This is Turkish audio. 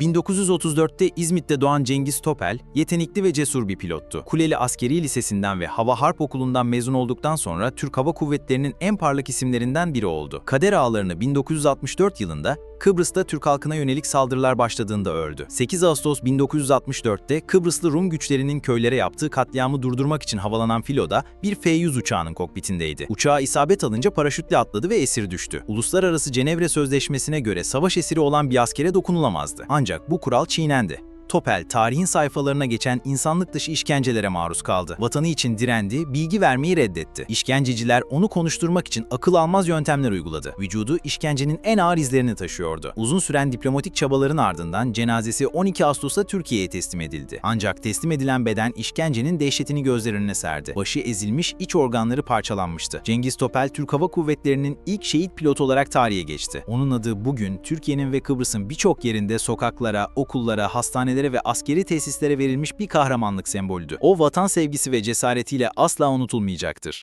1934'te İzmit'te doğan Cengiz Topel, yetenekli ve cesur bir pilottu. Kuleli Askeri Lisesi'nden ve Hava Harp Okulu'ndan mezun olduktan sonra Türk Hava Kuvvetleri'nin en parlak isimlerinden biri oldu. Kader Ağları'nı 1964 yılında Kıbrıs'ta Türk halkına yönelik saldırılar başladığında öldü. 8 Ağustos 1964'te Kıbrıslı Rum güçlerinin köylere yaptığı katliamı durdurmak için havalanan filoda bir F-100 uçağının kokpitindeydi. Uçağa isabet alınca paraşütle atladı ve esir düştü. Uluslararası Cenevre Sözleşmesi'ne göre savaş esiri olan bir askere dokunulamazdı. Ancak bu kural çiğnendi. Topel, tarihin sayfalarına geçen insanlık dışı işkencelere maruz kaldı. Vatanı için direndi, bilgi vermeyi reddetti. İşkenceciler onu konuşturmak için akıl almaz yöntemler uyguladı. Vücudu işkencenin en ağır izlerini taşıyordu. Uzun süren diplomatik çabaların ardından cenazesi 12 Ağustos'ta Türkiye'ye teslim edildi. Ancak teslim edilen beden işkencenin dehşetini gözler önüne serdi. Başı ezilmiş, iç organları parçalanmıştı. Cengiz Topel, Türk Hava Kuvvetleri'nin ilk şehit pilotu olarak tarihe geçti. Onun adı bugün Türkiye'nin ve Kıbrıs'ın birçok yerinde sokaklara, okullara, hastanelere ve askeri tesislere verilmiş bir kahramanlık sembolüdü. O vatan sevgisi ve cesaretiyle asla unutulmayacaktır.